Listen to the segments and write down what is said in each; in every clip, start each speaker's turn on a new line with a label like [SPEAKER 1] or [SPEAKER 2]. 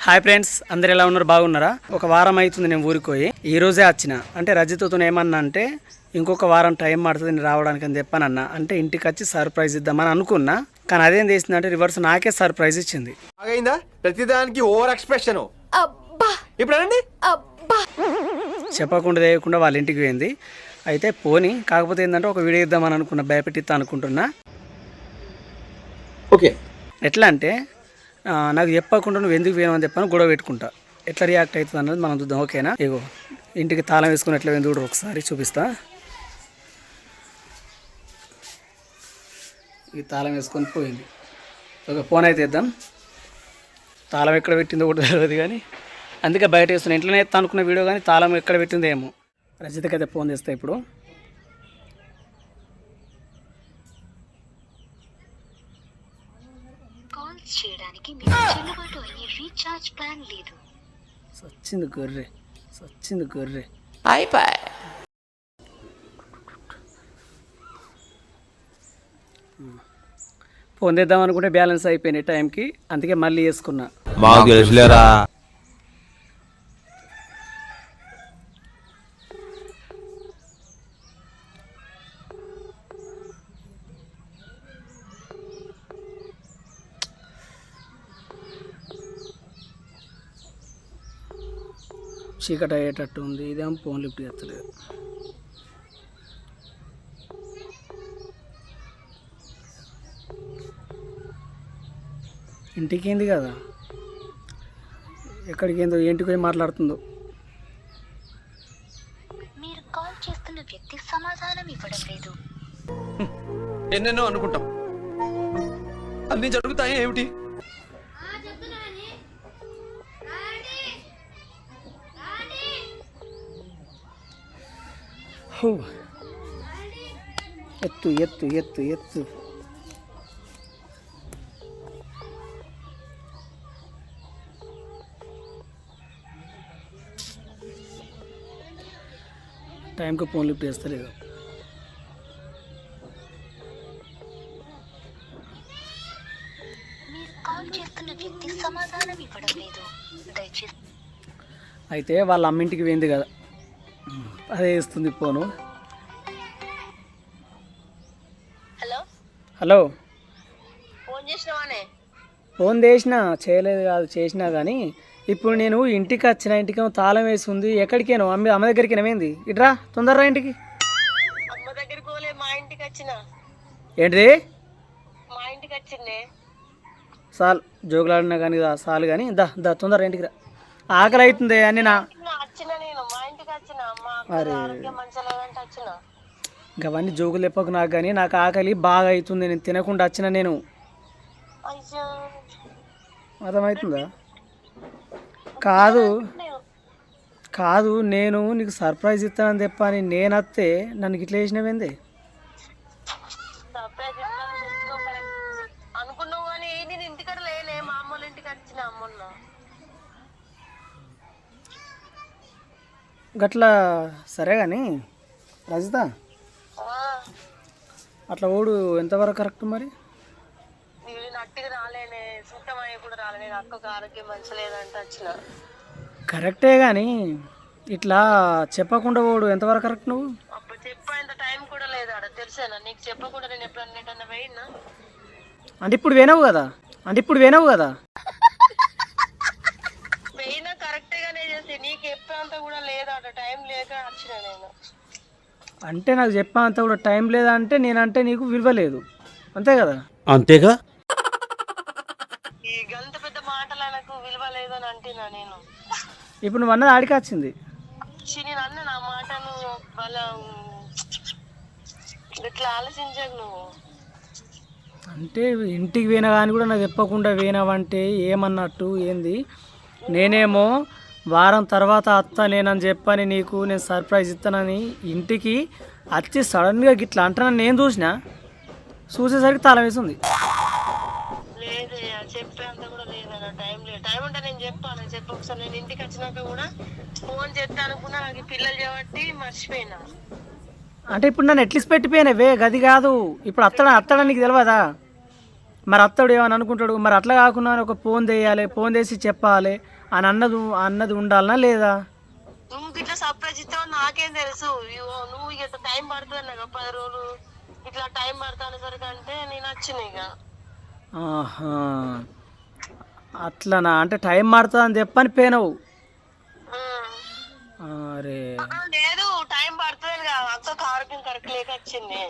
[SPEAKER 1] Hi friends అందరు ఎలా ఉన్నారు? బాగున్నారా? ఒక వారం అవుతుంది నేను ఊరికి పోయి. ఈ రోజే వచ్చిన. అంటే రజితతో ఏమన్నా అంటే ఇంకొక వారం టైం పడుతుంది నేను రావడానికి అని చెప్పానన్న. అంటే ఇంటికి వచ్చి సర్ప్రైజ్ ఇద్దామని అనుకున్నా. కానీ అదేం చేసిందంటే రివర్స్ నాకే సర్ప్రైజ్ ఇచ్చింది.
[SPEAKER 2] బాగైందా ప్రతిదానికి ఓవర్ ఎక్స్ప్రెషన్
[SPEAKER 3] అబ్బా!
[SPEAKER 2] ఇప్పుడు
[SPEAKER 1] చెప్పకుండా వేయకుండా వాళ్ళ ఇంటికి పోయింది. అయితే పోని కాకపోతే ఏంటంటే ఒక వీడియో ఇద్దామని అనుకున్నా భయపెట్టిస్తా అనుకుంటున్నా.
[SPEAKER 2] ఓకే.
[SPEAKER 1] ఎట్లా అంటే నాకు చెప్పకుండా నువ్వు ఎందుకు వేయమని చెప్పాను గొడవ పెట్టుకుంటా. ఎట్లా రియాక్ట్ అవుతుంది అన్నది మనం చూద్దాం ఓకేనా? ఇగో ఇంటికి తాళం వేసుకుని ఎట్లా ఎందుకు కూడా ఒకసారి చూపిస్తా. ఈ తాళం వేసుకొని పోయింది. ఒక ఫోన్ అయితే ఇద్దాం తాళం ఎక్కడ పెట్టిందో కూడా తెలియదు కానీ అందుకే బయట వేస్తున్నాను ఇంట్లోనే ఎత్తా అనుకున్న వీడియో కానీ తాళం ఎక్కడ పెట్టిందేమో రజితకైతే అయితే ఫోన్ చేస్తా ఇప్పుడు.
[SPEAKER 4] చేయడానికి మీకు చెల్లుబాటు అయ్యే రీఛార్జ్ ప్లాన్ లేదు.
[SPEAKER 1] సచ్చింది గొర్రె సచ్చింది గొర్రె. ఫోన్ చేద్దాం అనుకుంటే బ్యాలెన్స్ అయిపోయినాయి టైంకి అందుకే మళ్ళీ వేసుకున్నా.
[SPEAKER 5] మాకు తెలుసులేరా?
[SPEAKER 1] చీకటి అయ్యేటట్టు ఉంది. ఇదేమో ఫోన్ లిఫ్ట్ చేస్తలేదు ఇంటికి ఏంది కదా? ఎక్కడికి ఏందో ఏంటికి పోయి మాట్లాడుతుందో.
[SPEAKER 4] మీరు కాల్ చేస్తున్న వ్యక్తి సమాధానం ఇవ్వడం లేదు.
[SPEAKER 2] ఎన్నెన్నో అనుకుంటాం. అన్ని జరుగుతాయి ఏమిటి?
[SPEAKER 1] ఎత్తు ఎత్తు ఎత్తు ఎత్తు టైంకి ఫోన్ లిఫ్ట్ చేస్తలేదు అయితే వాళ్ళ అమ్మింటికి పోయింది కదా. అదే ఇస్తుంది ఫోను.
[SPEAKER 3] హలో?
[SPEAKER 1] హలో.
[SPEAKER 3] ఫోన్ చేసినవానే?
[SPEAKER 1] ఫోన్ చేసినా చేయలేదు కాదు చేసినా కానీ ఇప్పుడు నేను ఇంటికి వచ్చిన ఇంటికి తాళం వేసి ఉంది ఎక్కడికేనో అమ్మ అమ్మ దగ్గరికి ఏమైంది ఇట్రా తొందరరా ఇంటికి.
[SPEAKER 3] అమ్మ దగ్గరికి పోలే మా ఇంటికి వచ్చిన.
[SPEAKER 1] ఏంటిది?
[SPEAKER 3] మా ఇంటికి వచ్చిండే
[SPEAKER 1] సాల్ జోగులాడినా కానీ సాలు కానీ దా దా తొందర ఇంటికి రా. ఆకలి అవుతుంది అని నా
[SPEAKER 3] నా వచ్చిన నేను మా ఇంటికి వచ్చిన మా
[SPEAKER 1] అరే.
[SPEAKER 3] ఆరోగ్యం మంచిగా లేదంటే వచ్చిన?
[SPEAKER 1] ఇంకా అవన్నీ జోకులు చెప్పకు నాకు కానీ నాకు ఆకలి బాగా అవుతుంది నేను తినకుండా వచ్చిన నేను. అర్థమవుతుందా? కాదు. కాదు నేను నీకు సర్ప్రైజ్ ఇస్తానని చెప్పని నేను వస్తే నన్ను ఇట్లా వేసినవేంది
[SPEAKER 3] సర్ప్రైజ్ ఇస్తానని చెప్తున్నావు మరి. అనుకున్నావు కానీ నేను ఇంటికాడ లేనే మా అమ్మోళ్ళ ఇంటికి వచ్చిన అమ్మన్న
[SPEAKER 1] గట్లా సరే కానీ రజిత? అట్లా ఓడు ఎంతవరకు కరెక్ట్ మరి? కరెక్టే కానీ ఇట్లా చెప్పకుండా ఓడు ఎంతవరకు కరెక్ట్ నువ్వు?
[SPEAKER 3] చెప్పేంత టైం కూడా లేదు ఆడ తెలిసేనా నీకు చెప్పకుండా నేను ఎప్పుడన్నా ఎటన్నా పోయినా?
[SPEAKER 1] అంటే ఇప్పుడు వినవు కదా? అంటే ఇప్పుడు వినవు కదా
[SPEAKER 3] పోయినా చేసి నీకు చెప్పేంత కూడా టైం లేక వచ్చిన నేను.
[SPEAKER 1] అంటే నాకు చెప్పేంత కూడా టైం లేదా అంటే నేనంటే నీకు విలువ లేదు అంతే కదా?
[SPEAKER 5] అంతేగా?
[SPEAKER 3] ఈ గంత పెద్ద మాటలు నాకు విలువ లేదని నేను.
[SPEAKER 1] ఇప్పుడు నువ్వు అన్నది ఆడికి వచ్చింది.
[SPEAKER 3] నేను అన్న నా మాటను వాళ్ళ ఇట్లా ఆలోచించకు నువ్వు.
[SPEAKER 1] అంటే ఇంటికి పోయినా కానీ కూడా నాకు చెప్పకుండా పోయినావంటే ఏమన్నట్టు ఏంది? నేనేమో వారం తర్వాత అత్త నేనని చెప్పని నీకు నేను సర్ప్రైజ్ ఇస్తానని ఇంటికి వచ్చి సడన్గా గిట్లా అంటానని నేను చూసిన. చూసేసరికి తాళం వేసింది.
[SPEAKER 3] చెప్పేంత కూడా లేదన్న టైం లేదు. టైం ఉంటే నేను చెప్పాను చెప్పి ఒకసారి నేను ఇంటికి వచ్చినాక కూడా ఫోన్ చేస్తా అనుకున్నా నాకు పిల్లలు కాబట్టి మర్చిపోయినా.
[SPEAKER 1] అంటే ఇప్పుడు నన్ను ఎట్లీస్ పెట్టిపోయినవే గది కాదు. ఇప్పుడు అత్తడ అత్తడా నీకు తెలియదా మరి అత్తడు ఏమని అనుకుంటాడు? మరి అట్లా కాకుండా ఒక ఫోన్ చేయాలి ఫోన్ చేసి చెప్పాలి. అని అన్నది అన్నది ఉండాలనా లేదా?
[SPEAKER 3] నువ్వు ఇట్లా సర్ప్రైజ్ ఇస్తావు నాకేం తెలుసు. నువ్వు ఇక టైం పడుతుంది నాకు పది రోజులు ఇట్లా టైం పడుతుంది సరికి అంటే నేను వచ్చిన ఇక
[SPEAKER 1] ఆహా. అట్లనా? అంటే టైం మారుతుంది అని చెప్పని పోయినావు. అరే.
[SPEAKER 3] లేదు టైం పడుతుంది కదా. అక్కకు ఆరోగ్యం కరెక్ట్ లేక వచ్చింది.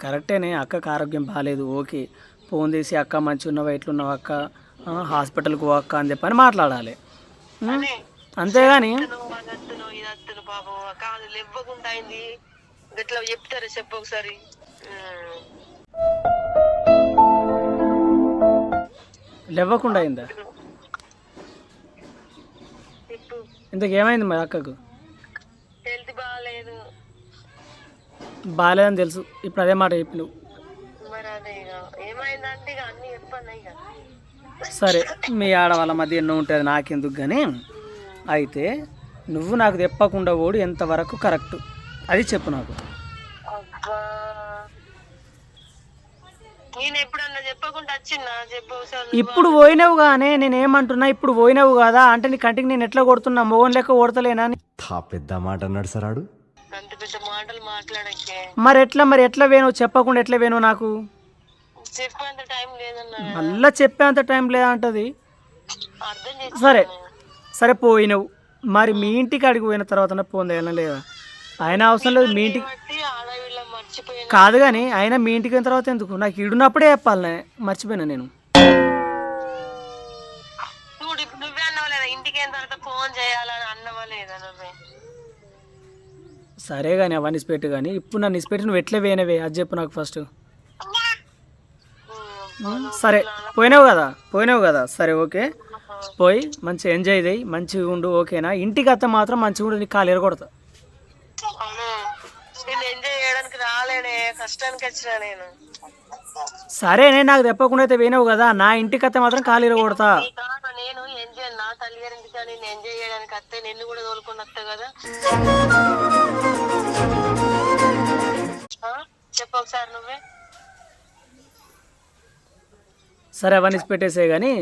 [SPEAKER 1] కరెక్టేనే అక్కకి ఆరోగ్యం బాగాలేదు ఓకే. ఫోన్ చేసి అక్క మంచి ఉన్నావా ఎట్లున్నావు అక్క? హాస్పిటల్కి పో అక్క అని చెప్పని మాట్లాడాలి. అంతేగాని
[SPEAKER 3] చెప్తారు చెప్పు ఒకసారి. ఉమ్.
[SPEAKER 1] లేవ్వకుండా అయిందా? ఇంతకేమైంది మరి అక్కకు?
[SPEAKER 3] హెల్త్ బాగాలేదు.
[SPEAKER 1] బాగాలేదని తెలుసు. ఇప్పుడు అదే మాట చెప్పి నువ్వు
[SPEAKER 3] మరి అదే ఇక ఏమైందంటే ఇక అన్ని చెప్పాను ఇక
[SPEAKER 1] సరే మీ ఆడవాళ్ళ మధ్య ఎన్నో ఉంటుంది నాకెందుకు కానీ అయితే నువ్వు నాకు తెప్పకుండా ఓడు ఎంతవరకు కరెక్ట్? అది చెప్పు నాకు. ఇప్పుడు పోయినావు కానీ నేను ఏమంటున్నా ఇప్పుడు పోయినావు కదా? అంటే నీ కంటికి నేను ఎట్లా కొడుతున్నా? మోగన్ లెక్క కొడతలేనా?
[SPEAKER 6] పెద్ద మాట అన్నాడు సరాడు
[SPEAKER 3] అంత పెద్ద మాటలు మాట్లాడకే.
[SPEAKER 1] మరి ఎట్లా మరి ఎట్లా వేణు చెప్పకుండా ఎట్లా వేణు నాకు?
[SPEAKER 3] చెప్పేంత టైం లేదన్నా.
[SPEAKER 1] మళ్ళా చెప్పేంత టైం లేదా అంటది
[SPEAKER 3] అర్థం
[SPEAKER 1] సరే. సరే పోయినావు మరి మీ ఇంటికి అడిగి పోయిన తర్వాత ఫోన్ చేయాలని లేదా? ఆయన అవసరం లేదు మీ ఇంటికి
[SPEAKER 3] బట్టి ఆడవిళ్ళ మర్చిపోయిన
[SPEAKER 1] కాదు కానీ ఆయన మీ ఇంటికి పోయిన తర్వాత ఎందుకు? నాకు ఈడున్నప్పుడే చెప్పాలనే. మర్చిపోయినా నేను.
[SPEAKER 3] చూడు ఇప్పుడు నువ్వే అన్నావా లేదా? ఇంటికి అయిన తర్వాత ఫోన్ చేయాలని అన్నవా లేదా నువ్వే?
[SPEAKER 1] సరే కానీ అవన్నీ ఇసిపెట్టు కానీ ఇప్పుడు నన్ను ఇసిపెట్టి నువ్వు ఎట్లా వేయనవే అది చెప్పు నాకు ఫస్ట్. సరే పోయినావు కదా పోయినావు కదా. సరే ఓకే. పోయి మంచిగా ఎంజాయ్ చేయి మంచిగా ఉండు ఓకేనా? ఇంటికి అత్త మాత్రం మంచిగా ఉండు నీకు కాలు ఎరగొడతా. సరే నేను నాకు చెప్పకుండా అయితే పోయినావు కదా నా ఇంటికి అత్త మాత్రం కాలు
[SPEAKER 3] కాదు నేను ఎంజాయ్ నా తల్లి నేను ఎంజాయ్ చేయడానికి నిన్ను కూడా తోలుకొని వస్తా కదా? చెప్పు ఒకసారి నువ్వే.
[SPEAKER 1] సరే అవన్నీ పెట్టేసే కానీ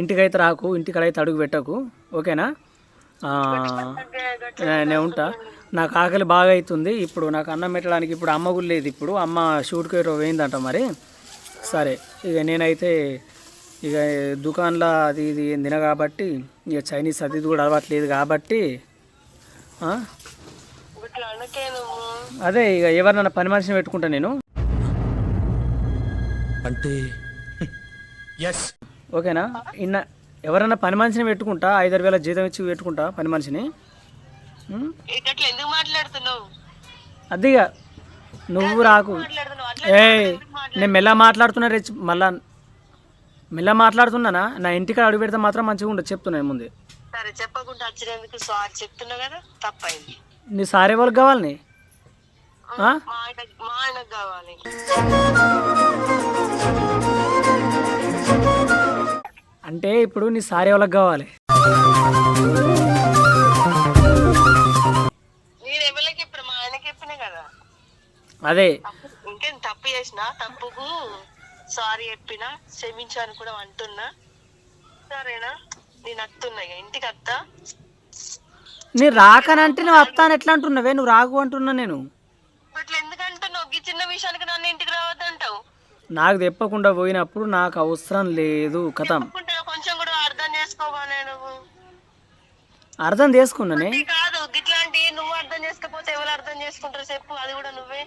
[SPEAKER 1] ఇంటికైతే రాకు ఇంటికడైతే అడుగు పెట్టకు. ఓకేనా? నేను ఉంటా. నాకు ఆకలి బాగా అవుతుంది ఇప్పుడు నాకు అన్నం పెట్టడానికి ఇప్పుడు అమ్మ కూడా లేదు ఇప్పుడు. అమ్మ షూట్కి పోయిందంట మరి. సరే ఇక నేనైతే ఇక దుకాణంలో అది ఇది తిన కాబట్టి ఇక చైనీస్ అది ఇది కూడా అలవాట్లేదు కాబట్టి అదే ఇక ఎవరినైనా పని మనిషిని పెట్టుకుంటా నేను.
[SPEAKER 5] అంటే
[SPEAKER 1] ఓకేనా? ఇన్న ఎవరైనా పని మనిషిని పెట్టుకుంటా? ఐదారు వేల జీతం ఇచ్చి పెట్టుకుంటా పని మనిషిని? అదిగా నువ్వు రాకు. ఏ నేను మెల్ల మాట్లాడుతున్నా రేచి మళ్ళా మెల్ల మాట్లాడుతున్నానా? నా ఇంటికి అడుగు పెడితే మాత్రం మంచిగా ఉండదు చెప్తున్నాను ముందే.
[SPEAKER 3] సరే చెప్పకుండా వచ్చినందుకు సారీ చెప్తున్నా కదా తప్పైంది.
[SPEAKER 1] నీ సారే వాళ్ళకి కావాలని? ఆ?
[SPEAKER 3] మా ఆయన మా ఆయనకు కావాలి.
[SPEAKER 1] అంటే ఇప్పుడు నీ సారే వాళ్ళకి కావాలి.
[SPEAKER 3] నేను ఎవరికి ఇప్పుడు మా ఆయనకి చెప్పినా కదా?
[SPEAKER 1] అదే.
[SPEAKER 3] ఇంకేం తప్పు చేసిన తప్పుకు సారీ చెప్పినా క్షమించాను కూడా అంటున్నా. సరేనా? నేను అత్తున్నా ఇక. ఇంటికి అత్తా?
[SPEAKER 1] నీ రాకనంటే నువ్వు వస్తాను ఎట్లా అంటున్నావే? నువ్వు రాకు అంటున్నా నేను.
[SPEAKER 3] ఇట్లా ఎందుకంటే ఈ చిన్న విషయానికి నన్ను ఇంటికి రావద్దంటావు.
[SPEAKER 1] నాకు తెప్పకుండా పోయినప్పుడు నాకు అవసరం లేదు. కథం.
[SPEAKER 3] అనుకుంటే చేసుకోవాలే నువ్వు.
[SPEAKER 1] అర్థం చేసుకున్నానే?
[SPEAKER 3] కాదు ఇట్లాంటి నువ్వు అర్థం చేసుకోకపోతే ఎవరు అర్థం చేసుకుంటారు చెప్పు అది కూడా నువ్వే.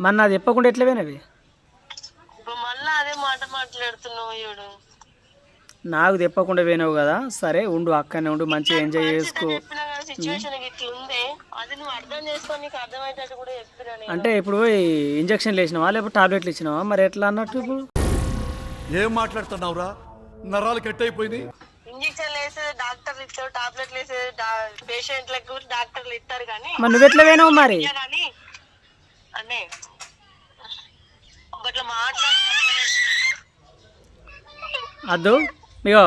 [SPEAKER 1] మరి నాకు చెప్పకుండా ఎట్లా పోయినవి?
[SPEAKER 3] ఇప్పుడు మళ్ళా అదే మాట మాట్లాడుతున్నావు ఈవిడు.
[SPEAKER 1] నాకు తెప్పకుండా పోయినావు కదా సరే ఉండు అక్కనే ఉండు మంచిగా ఎంజాయ్ చేసుకో.
[SPEAKER 3] సిచ్యువేషన్ ఇట్లా ఉంది అది నువ్వు అర్థం చేసుకో నీకు అర్థమయ్యేటట్టు కూడా చెప్పినా నేను.
[SPEAKER 1] అంటే ఇప్పుడు పోయి ఇంజక్షన్లు వేసినావా లేకపోతే టాబ్లెట్లు ఇచ్చినావా? మరి ఎట్లా అన్నట్టు ఇప్పుడు?
[SPEAKER 7] ఏం మాట్లాడుతున్నావురా? నరాలు కట్ అయిపోయినాయి
[SPEAKER 3] ఇంజక్షన్ వేసేది డాక్టర్లు ఇస్తారు టాబ్లెట్లు వేసేది పేషెంట్లకు డాక్టర్లు ఇస్తారు కానీ
[SPEAKER 1] మరి నువ్వు ఎట్లా పోయినావు మరి?
[SPEAKER 3] కానీ
[SPEAKER 1] అద్దు ఇగో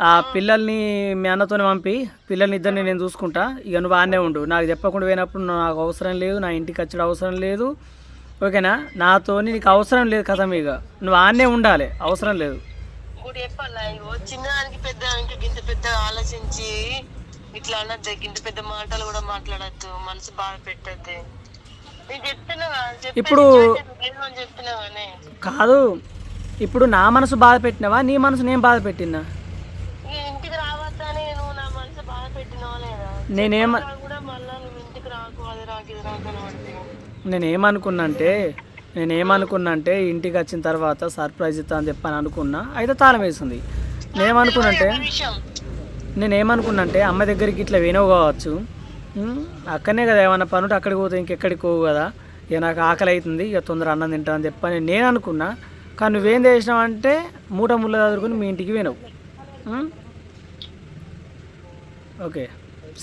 [SPEAKER 1] ఆ పిల్లల్ని మీ అన్నతోనే పంపి పిల్లల్ని ఇద్దరిని నేను చూసుకుంటా. ఇక నువ్వు ఆనే ఉండు. నాకు చెప్పకుండా పోయినప్పుడు నాకు అవసరం లేదు నా ఇంటికి వచ్చడం అవసరం లేదు. ఓకేనా? నాతో నీకు అవసరం లేదు కదా ఇక నువ్వు ఆన్నే ఉండాలి అవసరం లేదు.
[SPEAKER 3] ఇప్పుడు చెప్పాలా ఇగో చిన్నదానికి పెద్దదానికి గింత పెద్ద ఆలోచించి ఇట్లా అనద్దు గింత పెద్ద మాటలు కూడా మాట్లాడద్దు మనసు బాధ పెట్టద్దు.
[SPEAKER 1] ఇప్పుడు- కాదు ఇప్పుడు నా మనసు బాధ పెట్టినావా నీ మనసు నేను బాధ పెట్టినా
[SPEAKER 3] ఇక ఇంటికి రావద్దని నువ్వు నా మనసు బాధ పెట్టినావా లేదా?
[SPEAKER 1] నేనేమ నేనేమనుకున్నా అంటే నేను ఏమనుకున్నా అంటే ఇంటికి వచ్చిన తర్వాత సర్ప్రైజ్ ఇస్తా అని చెప్పని అనుకున్నా అయితే తాళం వేసింది. నేనేమనుకున్నా అంటే నేనేమనుకున్నా అంటే అమ్మ దగ్గరికి ఇట్లా వినవు కావచ్చు. అక్కడనే కదా ఏమన్నా పని అక్కడికి పోతే ఇంకెక్కడికి పోవు కదా. ఇక నాకు ఆకలి అవుతుంది ఇక తొందర అన్నం తింటా అని చెప్పని నేను అనుకున్నా కానీ నువ్వేం చేసినావు అంటే మూట ముళ్ళ చదువుకుని మీ ఇంటికి వినవు. ఓకే.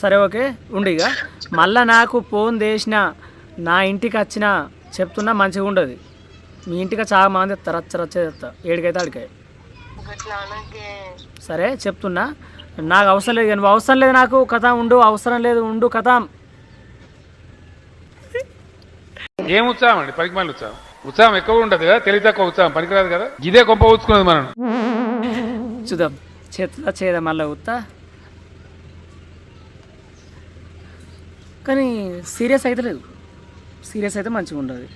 [SPEAKER 1] సరే ఓకే. ఉండి ఇక. మళ్ళా నాకు ఫోన్ చేసిన నా ఇంటికి వచ్చిన చెప్తున్నా మంచిగా ఉండదు. మీ ఇంటికి చాలా మంది తెస్తారు రచ్చ రచ్చ తెస్తా ఏడికైతే ఆడికాయ
[SPEAKER 3] అనకే
[SPEAKER 1] సరే చెప్తున్నా. నాకు అవసరం లేదు నువ్వు అవసరం లేదు నాకు కథ ఉండు అవసరం లేదు ఉండు కథ.
[SPEAKER 8] ఏం ఉత్సాహం అండి? పనికి మళ్ళీ ఉత్సాహం. ఉత్సాహం ఎక్కువ ఉండదు కదా తెలివి తక్కువ ఉత్సాహం పనికిరాదు కదా? ఇదే కొంప ఊచుకున్నది మనం.
[SPEAKER 1] చూద్దాం. చేతులా చేద్దాం మళ్ళీ ఉత్తా కానీ సీరియస్ అయితే లేదు. సీరియస్ అయితే మంచిగా ఉండదు.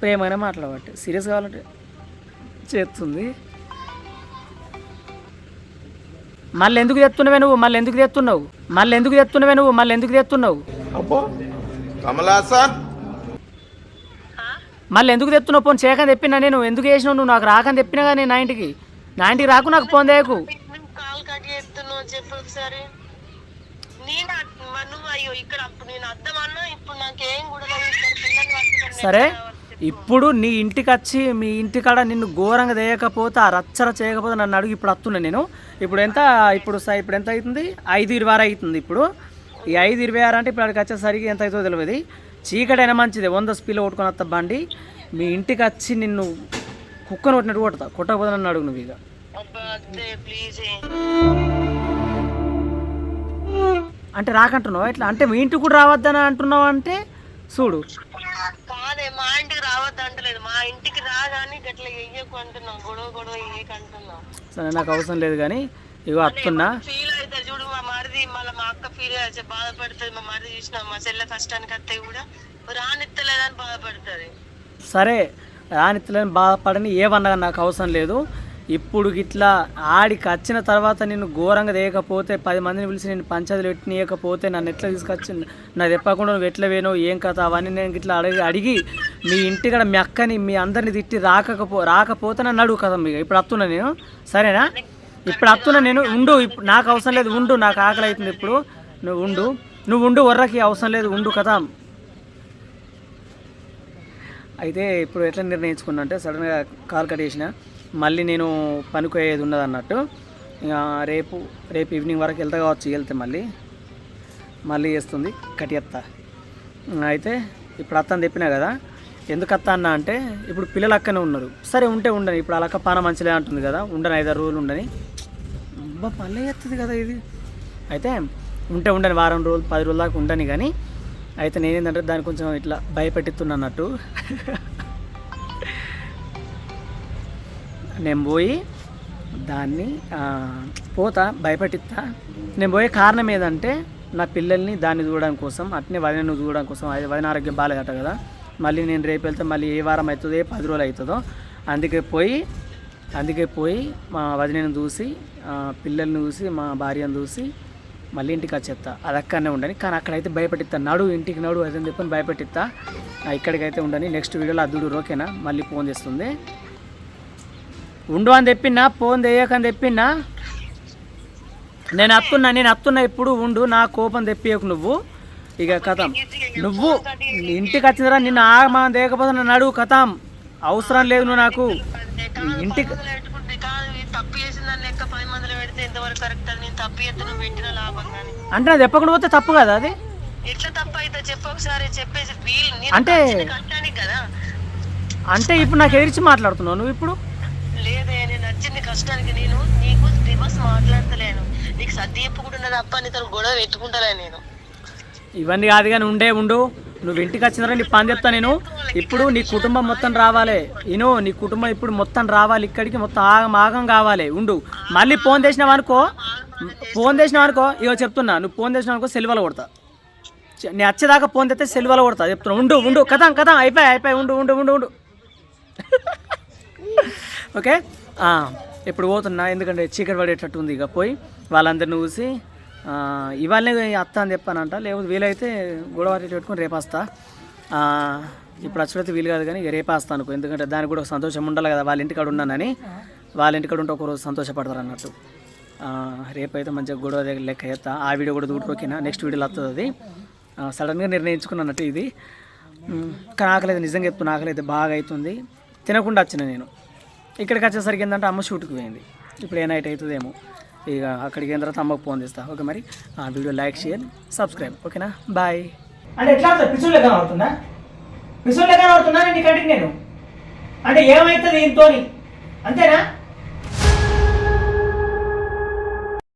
[SPEAKER 1] ప్రేమైన మాట్లాడబట్టి. సీరియస్ కావాలంటే చేస్తుంది. మళ్ళీ ఎందుకు తెస్తున్నావే నువ్వు? మళ్ళీ ఎందుకు తెస్తున్నావు మళ్ళీ ఎందుకు తెస్తున్నావే నువ్వు మళ్ళీ ఎందుకు తెస్తున్నావు మళ్ళీ ఎందుకు తెస్తున్నావు పోనీ చేయకని తెప్పినా నేను. ఎందుకు చేసినావు? నువ్వు నాకు రాకని తెప్పినా కానీ నా ఇంటికి. నా ఇంటికి రాకు నాకు ఫోన్ చేయకు
[SPEAKER 3] నువ్వు కాల్ కట్ చేస్తున్నావు చెప్పు ఒకసారి నేను అట్- మరి నువ్వు అయ్యో ఇక్కడ అప్పుడు నేను అర్థం అన్నా ఇప్పుడు నాకేం కూడా లేదు ఇక్కడ పిల్లల్ని పట్టుకొని
[SPEAKER 1] సరే ఇప్పుడు నీ ఇంటికి వచ్చి మీ ఇంటికాడ నిన్ను ఘోరంగా చేయకపోతే ఆ రచ్చర చేయకపోతే నన్ను అడుగు ఇప్పుడు వస్తున్నా నేను. ఇప్పుడు ఎంత ఇప్పుడు ఇప్పుడు ఎంత అవుతుంది? ఐదు ఇరవై ఆరు అవుతుంది ఇప్పుడు. ఈ ఐదు ఇరవై ఆరు అంటే ఇప్పుడు అక్కడికి వచ్చేసరికి ఎంత అవుతుందో తెలియదు. చీకటైనా మంచిది వంద స్పీలో కొట్టుకొని వస్తా బండి. మీ ఇంటికి వచ్చి నిన్ను కుక్కను కొట్టినట్టు కొడతా కొట్టకపోతే నన్ను అడుగు నువ్వు ఇక. అంటే రాకంటున్నావు? ఇట్లా అంటే మీ ఇంటికి కూడా రావద్దని అంటున్నావు అంటే? చూడు.
[SPEAKER 3] కాదే మా ఇంటికి రావద్దు అంటలేదు. మా ఇంటికి రాగాని గట్ల వెయ్యకు అంటున్నావు గొడవ గొడవ వెయ్యకు అంటున్నావు
[SPEAKER 1] సరే నాకు అవసరం లేదు కానీ ఇగో వస్తున్నా
[SPEAKER 3] ఫీల్ అవుతారు చూడు మా మరిది మళ్ళీ మా అక్క ఫీల్ అయితే బాధపడుతుంది. మా మరిది చూసిన మా చెల్లె కష్టానికి అత్తే కూడా రానిత్తలేదని బాధపడుతుంది.
[SPEAKER 1] సరే రానిత్తలేని బాధపడని ఏమన్నా నాకు అవసరం లేదు. ఇప్పుడు గిట్లా ఆడికి వచ్చిన తర్వాత నేను ఘోరంగా తేయకపోతే పది మందిని పిలిచి నేను పంచాయతీలు పెట్టినీయకపోతే నన్ను ఎట్లా తీసుకొచ్చి నాకు చెప్పకుండా నువ్వు ఎట్లా వేనో ఏం కథ అవన్నీ నేను ఇట్లా అడిగి అడిగి మీ ఇంటికాడ మీ అక్కని మీ అందరిని తిట్టి రాకపో రాకపోతే నన్ను అడుగు కదా మీకు ఇప్పుడు వస్తున్నా నేను? సరేనా? ఇప్పుడు వస్తున్నా నేను? ఉండు ఇప్పుడు నాకు అవసరం లేదు ఉండు నాకు ఆకలి అవుతుంది ఇప్పుడు. నువ్వు ఉండు. నువ్వు ఉండు వర్రకి అవసరం లేదు ఉండు కదా అయితే ఇప్పుడు ఎట్లా నిర్ణయించుకున్నా అంటే సడన్గా కాల్ కట్టేసిన మళ్ళీ నేను పనికొయ్యేది ఉన్నది అన్నట్టు ఇక రేపు రేపు ఈవినింగ్ వరకు వెళ్తా కావచ్చు వెళ్తే మళ్ళీ. మళ్ళీ చేస్తుంది కటియత్త. అయితే ఇప్పుడు అత్త అని చెప్పినా కదా ఎందుకు అత్త అన్న? అంటే ఇప్పుడు పిల్లలు అక్కనే ఉన్నారు. సరే ఉంటే ఉండని ఇప్పుడు అలక్క పాన మంచిలే అంటుంది కదా ఉండని ఐదారు రోజులు ఉండని. అబ్బా మళ్ళీ ఎత్తుంది కదా ఇది. అయితే ఉంటే ఉండని వారం రోజులు పది రోజుల దాకా ఉండని కానీ అయితే నేనేంటంటే దాన్ని కొంచెం ఇట్లా భయపెట్టిస్తున్నా అన్నట్టు. నేను పోయి దాన్ని పోతా భయపెట్టిస్తా. నేను పోయే కారణం ఏదంటే నా పిల్లల్ని దాన్ని చూడడం కోసం అట్నే వదిన చూడడం కోసం అది వదిన ఆరోగ్యం బాగాలేదట కదా. మళ్ళీ నేను రేపు వెళ్తే మళ్ళీ ఏ వారం అవుతుందో ఏ పది రోజులు అవుతుందో అందుకే పోయి అందుకే పోయి మా వదినను చూసి పిల్లల్ని చూసి మా భార్యను చూసి మళ్ళీ ఇంటికి వచ్చేస్తా. అది అక్కడనే ఉండని కానీ అక్కడైతే భయపెట్టిస్తా. నడు ఇంటికి నడు అదని చెప్పని భయపెట్టిస్తా. ఇక్కడికైతే ఉండని. నెక్స్ట్ వీడియోలో అద్దుడు ఓకేనా మళ్ళీ ఫోన్ చేస్తుంది. ఉండు అని చెప్పినా ఫోన్ చేయకని చెప్పినా నేను అత్తున్నా నేను అత్తున్నా ఇప్పుడు ఉండు నా కోపం తెప్పియకు నువ్వు. ఇక కథం. నువ్వు ఇంటికి వచ్చిందిరా నిన్ను ఆగమా దేకపోతే నన్ను అడుగు కథం. అవసరం లేదు నువ్వు నాకు. ఇంటికి అంటే నాకు చెప్పకుండా పోతే తప్పు కదా అది?
[SPEAKER 3] ఎట్లా తప్పు అయితే చెప్పు ఒకసారి చెప్పేసి వీలు. నేను
[SPEAKER 1] అంటే- అంటే ఇప్పుడు నాకు ఎదిరించి మాట్లాడుతున్నావు నువ్వు ఇప్పుడు?
[SPEAKER 3] లేదే నేను నచ్చింది కష్టానికి నేను నీకు రివర్స్ మాట్లాడతలేను. నీకు సర్ది చెప్పుకుంటున్నా తప్ప నీతో గొడవ ఎత్తుకుంటలే నేను.
[SPEAKER 1] ఇవన్నీ కాదు కానీ ఉండే ఉండు. నువ్వు ఇంటికి వచ్చిన తర్వాత నీ పని చెప్తా నేను. ఇప్పుడు నీ కుటుంబం మొత్తం రావాలి. ఇను నీ కుటుంబం ఇప్పుడు మొత్తం రావాలి. ఇక్కడికి మొత్తం ఆగం ఆగం కావాలి. ఉండు. మళ్ళీ ఫోన్ చేసినావు అనుకో ఫోన్ చేసినావు అనుకో ఇగో చెప్తున్నా. నువ్వు ఫోన్ చేసినావు అనుకో సెల్వలో కొడతా. నీ వచ్చేదాకా ఫోన్ తెస్తే సెల్వలో కొడతా. చెప్తున్నా. ఉండు ఉండు. కథం కథం. అయిపోయి అయిపోయి. ఉండు ఉండు ఉండు ఉండు. ఓకే? ఇప్పుడు పోతున్నా ఎందుకంటే చీకటి పడేటట్టు ఉంది ఇక పోయి వాళ్ళందరిని చూసి ఇవాళనే అత్త అని చెప్పానంట లేకపోతే వీలైతే గొడవ పెట్టుకుని రేపు ఇప్పుడు వచ్చేటైతే వీలు కాదు కానీ ఇక రేపు వస్తా అనుకో ఎందుకంటే దానికి కూడా ఒక సంతోషం ఉండాలి కదా వాళ్ళ ఇంటికాడ ఉన్నానని. వాళ్ళ ఇంటికాడ ఉంటే ఒకరోజు సంతోషపడతారు అన్నట్టు. రేపైతే మంచిగా గొడవ దగ్గర లెక్క చేస్తా. ఆ వీడియో కూడా దూరం ఓకేనా? నెక్స్ట్ వీడియోలో వస్తుంది అది. సడన్గా నిర్ణయించుకున్నట్టు ఇది. కానీ ఆకలి అయితే నిజంగా చెప్తున్నా ఆకలి అయితే బాగా అవుతుంది తినకుండా వచ్చిన నేను. ఇక్కడికి వచ్చేసరికి ఏంటంటే అమ్మ షూట్కి పోయింది. ఇప్పుడు ఏ నైట్ అవుతుందేమో. ఇక అక్కడికి అయిన తర్వాత అమ్మకు ఫోన్ చేస్తా. ఓకే మరి ఆ వీడియో లైక్ షేర్ సబ్స్క్రైబ్. ఓకేనా? బాయ్. అంటే ఎట్లా పిసులు లెక్క ఆడుతున్నా పిసులు లెక్క ఆడుతున్నా నేను కంటికి నేను? అంటే ఏమవుతుంది దీంతో అంతేనా?